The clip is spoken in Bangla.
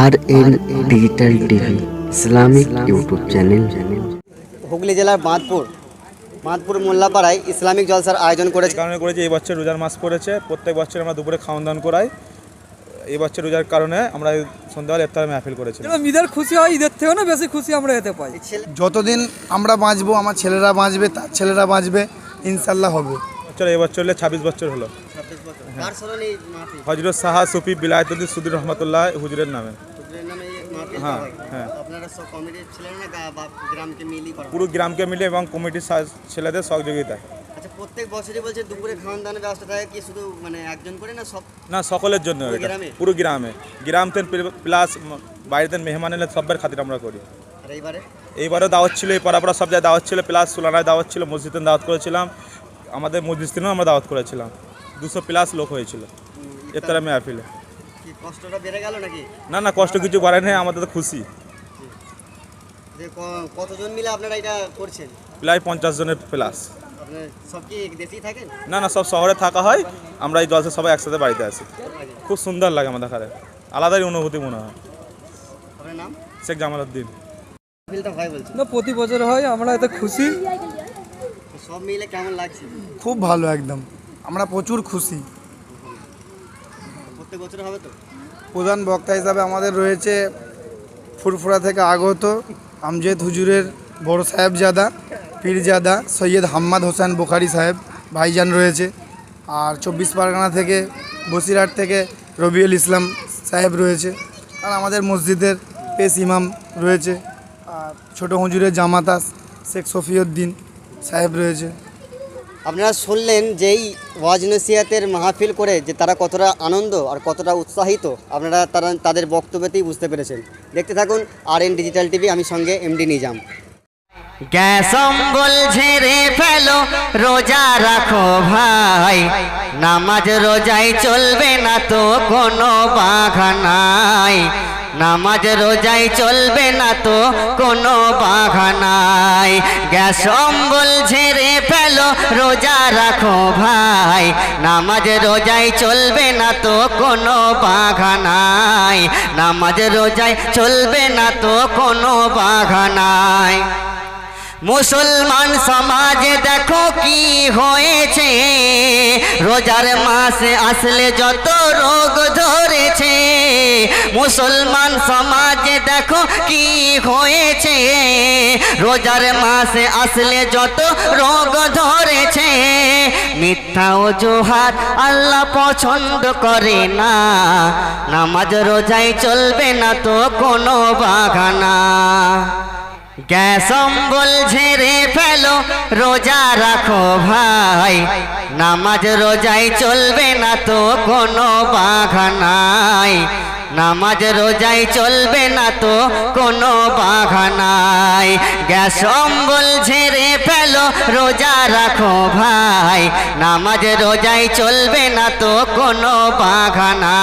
R N digital TV Islamic YouTube channel Hooghly জেলার বাঁধপুর বাঁধপুর মোল্লাপাড়ায় ইসলামিক জলসার আয়োজন করেছে। কারণে করেছি এই বছর রোজার মাস পড়েছে। প্রত্যেক বছর আমরা দুপুরে খাওয়ান দাওয়ান করাই। এই বছর রোজার কারণে আমরা সন্ধ্যাবেলা ইফতার মেহফিল করেছি ঈদের খুশি হয় ঈদের থেকেও না বেশি খুশি আমরা এতে পাই। যতদিন আমরা বাঁচবো আমার ছেলেরা বাঁচবে তার ছেলেরা বাঁচবে ইনশাল্লাহ হবে। চলো এই বছর হলে ছাব্বিশ বছর হলো। হজরত সাহা সুফি বিলায়তুদ্দিন সুদুর রহমতুল্লাহ হুজুরের নামে। হ্যাঁ, হ্যাঁ। হয়? পুরো গ্রামকে মিলে এবং কমিটির ছেলেদের সহযোগিতায়। আচ্ছা প্রত্যেক বছরই বলছে দুপুরে খাওয়ান দাওয়ানের ব্যবস্থা থাকে কি শুধু মানে একজন করে না সব না সকলের জন্য পুরো গ্রামে? গ্রাম। তেন প্লাস বাইরেতে মেহমান এলে সবের খাতির আমরা করি। এইবারে? এইবারও দাওয়াত ছিল এই পাড়াপাড়া সব জায়গায় দাওয়াত ছিল প্লাস সুলানায় দাওয়াত ছিল মসজিদে দাওয়াত করেছিলাম। আমাদের মসজিদেও আমরা দাওয়াত করেছিলাম। দুশো প্লাস লোক হয়েছিল। এর মেহফিলে। কষ্টটা বেড়ে গেল নাকি? না না কষ্ট কিছু বাড়ে নেই আমাদের তো খুশি। কতজন মিলে আপনারা এটা করছেন? প্রায় পঞ্চাশ জনের প্লাস সব কি দেশেই থাকেন? না না সব শহরে থাকা হয় আমরা এই জলসা সবাই একসাথে বাড়িতে আসি খুব সুন্দর লাগে আমাদের এখানে। আলাদাই অনুভূতি মনে হয়। আপনার নাম? শেখ জামাল উদ্দিন হয় না প্রতি বছর হয় আমরা এতে খুশি। সব মিলে কেমন লাগছে? খুব ভালো একদম। আমরা প্রচুর খুশি। প্রত্যেক বছর হবে তো? প্রধান বক্তা হিসাবে আমাদের রয়েছে ফুরফুরা থেকে আগত আমজেদ হুজুরের বড় সাহেবজাদা পীরজাদা সৈয়দ হাম্মাদ হোসেন বোখারি সাহেব ভাইজান রয়েছে। আর চব্বিশ পরগনা থেকে বসিরহাট থেকে রবিউল ইসলাম সাহেব রয়েছে। আর আমাদের মসজিদের পেশ ইমাম রয়েছে। আর ছোটো হুজুরের জামাতা শেখ সফিউদ্দিন সাহেব রয়েছে। আপনারা শুনলেন যেই ওয়াজ নসিহাতের মাহফিল করে যে তারা কতটা আনন্দ আর কতটা উৎসাহিত, আপনারা তারা, তাদের বক্তব্যতেই বুঝতে পেরেছেন। দেখতে থাকুন আর এন ডিজিটাল টিভি, আমি সঙ্গে এমডি নিজাম। গ্যাস অম্বল ঝেড়ে ফেলো, রোজা রাখো ভাই। নামাজ রোজাই চলবে না তো কোনো বাঘানাই নামাজ রোজাই চলবে না তো কোনো বাঘানাই গ্যাস অম্বল ঝেড়ে ফেলো, রোজা রাখো ভাই। নামাজ রোজাই চলবে না তো কোনো বাঘানাই নামাজ রোজাই চলবে না তো কোনো বাঘানাই মুসলমান সমাজে দেখো কি হয়েছে। রোজার মাসে আসলে যত রোগ ধরেছে, মুসলমান সমাজে দেখো কি হয়েছে। রোজার মাসে আসলে যত রোগ ধরেছে, মিথ্যা অজুহাত আল্লাহ পছন্দ করে না। নামাজ রোজাই চলবে না তো কোনো বাগানা গ্যাস অম্বল ঝেড়ে ফেলো, রোজা রাখো ভাই। নামাজ রোজাই চলবে না তো কোনো বাঘানাই নামাজ রোজাই চলবে না তো কোনো বাঘানাই গ্যাস অম্বল ঝেড়ে ফেলো, রোজা রাখো ভাই। নামাজ রোজাই চলবে না তো কোনো বাঘানা